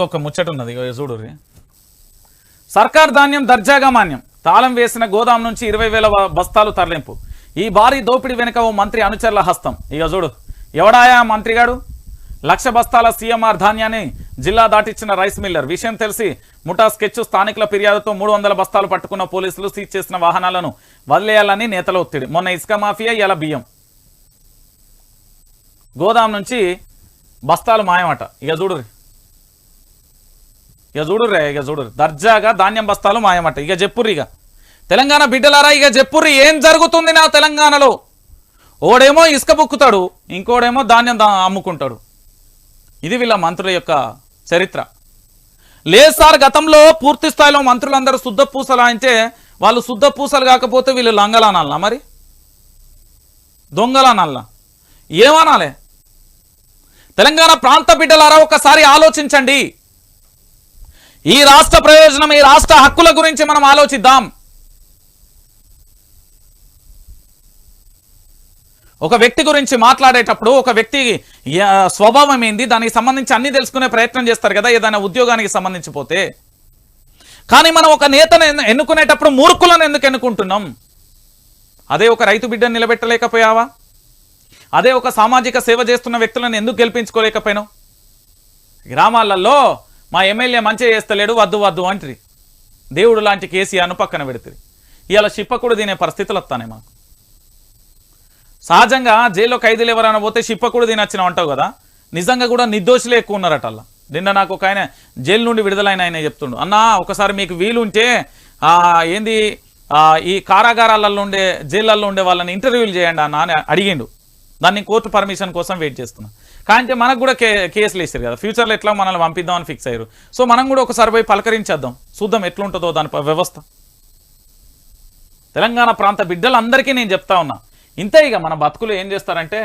ఇంకొక ముచ్చట ఉన్నది చూడు సర్కార్ ధాన్యం దర్జాగా మాన్యం. తాళం వేసిన గోదాం నుంచి ఇరవై వేల బస్తాలు తరలింపు. ఈ భారీ దోపిడీ వెనుక ఓ మంత్రి అనుచరుల హస్తం. ఇక చూడు. ఎవడాయా మంత్రిగాడు? లక్ష బస్తాల సీఎంఆర్ ధాన్యాన్ని జిల్లా దాటిచ్చిన రైస్ మిల్లర్. విషయం తెలిసి ముఠా స్కెచ్ స్థానికుల ఫిర్యాదుతో మూడు వందల బస్తాలు పట్టుకున్న పోలీసులు సీజ్ చేసిన వాహనాలను వదిలేయాలని నేతల ఒత్తిడి. మొన్న ఇసుక మాఫియా ఇలా బియ్యం. గోదాం నుంచి బస్తాలు మాయమట. ఇక చూడు ఇక చూడుర్రే ఇక చూడు. దర్జాగా ధాన్యం బస్తాలు మాయమట. ఇక చెప్పుర్రు ఇక. తెలంగాణ బిడ్డలారా ఇక చెప్పుర్రి. ఏం జరుగుతుంది నా తెలంగాణలో? ఓడేమో ఇసుక బుక్కుతాడు ఇంకోడేమో ధాన్యం అమ్ముకుంటాడు. ఇది వీళ్ళ మంత్రుల యొక్క చరిత్ర. లేదు సార్ గతంలో పూర్తి స్థాయిలో మంత్రులందరూ శుద్ధ పూసలు అంటే వాళ్ళు శుద్ధ పూసలు కాకపోతే వీళ్ళు లంగలనాలనా మరి? దొంగలనాలనా? ఏమనాలే? తెలంగాణ ప్రాంత బిడ్డలారా ఒకసారి ఆలోచించండి. ఈ రాష్ట్ర ప్రయోజనం ఈ రాష్ట్ర హక్కుల గురించి మనం ఆలోచిద్దాం. ఒక వ్యక్తి గురించి మాట్లాడేటప్పుడు ఒక వ్యక్తి స్వభావం ఏంది? దానికి సంబంధించి అన్ని తెలుసుకునే ప్రయత్నం చేస్తారు కదా ఏదైనా ఉద్యోగానికి సంబంధించిపోతే. కానీ మనం ఒక నేతను ఎన్నుకునేటప్పుడు మూర్ఖులను ఎందుకు ఎన్నుకుంటున్నాం? అదే ఒక రైతు బిడ్డను నిలబెట్టలేకపోయావా? అదే ఒక సామాజిక సేవ చేస్తున్న వ్యక్తులను ఎందుకు గెలిపించుకోలేకపోయినావు? గ్రామాలలో మా ఎమ్మెల్యే మంచిగా చేస్తలేడు వద్దు వద్దు అంటారు. దేవుడు లాంటి కేసీఆర్ను పక్కన పెడుతుంది ఇవాళ శిప్పకుడు తినే పరిస్థితులు వస్తానే మాకు. సహజంగా జైల్లో ఖైదీలు ఎవరైనా పోతే శిప్పకుడు తినొచ్చిన అంటావు కదా? నిజంగా కూడా నిర్దోషులే ఎక్కువ ఉన్నారట అలా నిన్న నాకు ఒక ఆయన జైలు నుండి విడుదలైన ఆయన చెప్తుండు. అన్నా ఒకసారి మీకు వీలుంటే ఏంది ఈ కారాగారాలలో ఉండే జైళ్ళల్లో ఉండే వాళ్ళని ఇంటర్వ్యూలు చేయండి అన్న అని అడిగిండు. దాన్ని కోర్టు పర్మిషన్ కోసం వెయిట్ చేస్తున్నాను కానీ మనకు కూడా కే కేసులు వేసారు కదా. ఫ్యూచర్లో ఎట్లా మనల్ని పంపిద్దామని ఫిక్స్ అయ్యారు. సో మనం కూడా ఒకసారి పోయి పలకరించేద్దాం. చూద్దాం ఎట్లుంటుందో దాని వ్యవస్థ. తెలంగాణ ప్రాంత బిడ్డలందరికీ నేను చెప్తా ఉన్నా. ఇంతే ఇక మన బతుకులు ఏం చేస్తారంటే